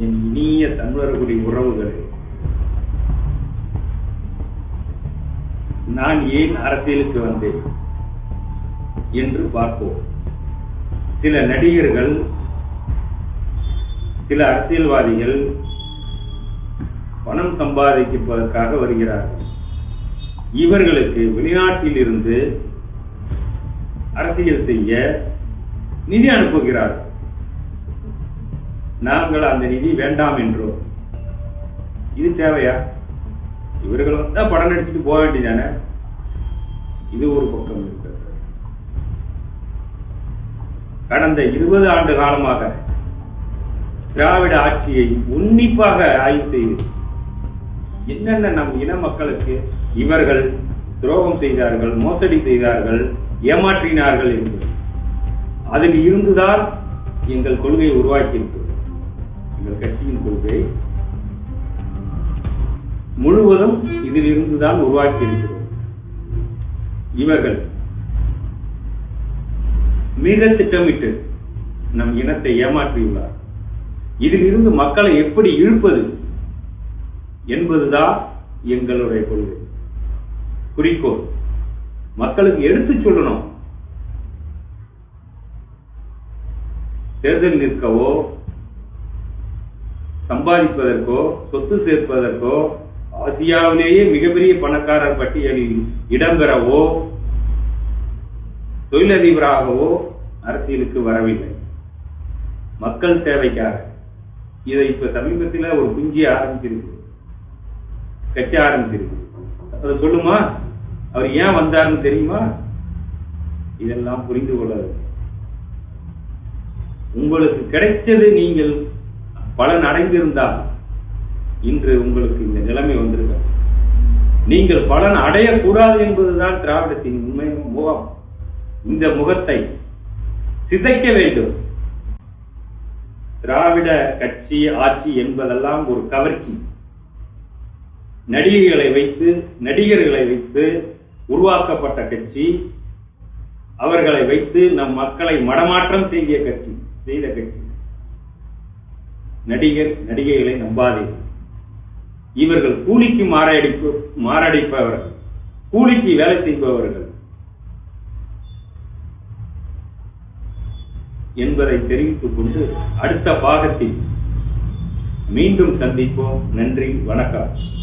என் இனிய தமிழர்களுடைய உறவுகள். நான் ஏன் அரசியலுக்கு வந்தேன் என்று பார்ப்போம். சில நடிகர்கள் சில அரசியல்வாதிகள் பணம் சம்பாதிப்பதற்காக வருகிறார்கள். இவர்களுக்கு வெளிநாட்டில் இருந்து அரசியல் செய்ய நிதி அனுப்புகிறார்கள். நாங்கள் அந்த நிதி வேண்டாம் என்றோம் இது தேவையா? இவர்கள் வந்தா படம் நடிச்சுட்டு போக வேண்டியதானே? இது ஒரு பக்கம் இருக்கிறது கடந்த இருபது ஆண்டு காலமாக திராவிட ஆட்சியை உன்னிப்பாக ஆய்வு செய்து என்னென்ன நம் இன மக்களுக்கு இவர்கள் துரோகம் செய்தார்கள் மோசடி செய்தார்கள் ஏமாற்றினார்கள் என்று. அதில் இருந்துதான் எங்கள் கொள்கையை உருவாக்கியிருக்கிறது எங்கள் கட்சியின் கொள்கை முழுவதும் இதிலிருந்து தான் உருவாக்கி இருக்கிறோம் இவர்கள் மிக திட்டமிட்டு நம் இனத்தை ஏமாற்றியுள்ளார். இதிலிருந்து மக்களை எப்படி இழுப்பது என்பதுதான் எங்களுடைய கொள்கை. குறிக்கோள் மக்களுக்கு எடுத்துச் சொல்லணும். தேர்தல் நிற்கவோ சம்பாதிப்பதற்கோ சொத்து சேர்ப்பதற்கோ ஆசியாவிலேயே மிகப்பெரிய பணக்காரர் பட்டியலில் இடம்பெறவோ தொழிலதிபராகவோ அரசியலுக்கு வரவில்லை. மக்கள் சேவைக்காக. இதை இப்ப சமீபத்தில் ஒரு குஞ்சி ஆரம்பிச்சிருக்கு. கட்சி ஆரம்பிச்சிருக்கு. அதை சொல்லுமா? அவர் ஏன் வந்தாருன்னு தெரியுமா? இதெல்லாம் புரிந்து கொள்ள உங்களுக்கு கிடைச்சது நீங்கள் பலன் அடைந்திருந்தால் இன்று உங்களுக்கு இந்த நிலைமை வந்திருக்க நீங்கள் பலன் அடையக்கூடாது என்பதுதான் திராவிடத்தின் உண்மை முகம். இந்த முகத்தை சிதைக்க வேண்டும். திராவிட கட்சி ஆட்சி என்பதெல்லாம் ஒரு கவர்ச்சி. நடிகைகளை வைத்து நடிகர்களை வைத்து உருவாக்கப்பட்ட கட்சி அவர்களை வைத்து நம் மக்களை மடமாற்றம் செய்திய கட்சி செய்த கட்சி. நடிகர் நடிகைகளை நம்பாதீர்கள் இவர்கள் கூலிக்கு மாரடிப்பு மாரடைப்பவர்கள். கூலிக்கு வேலை செய்பவர்கள். என்பதை தெரிவித்துக் கொண்டு அடுத்த பாகத்தில் மீண்டும் சந்திப்போம். நன்றி வணக்கம்.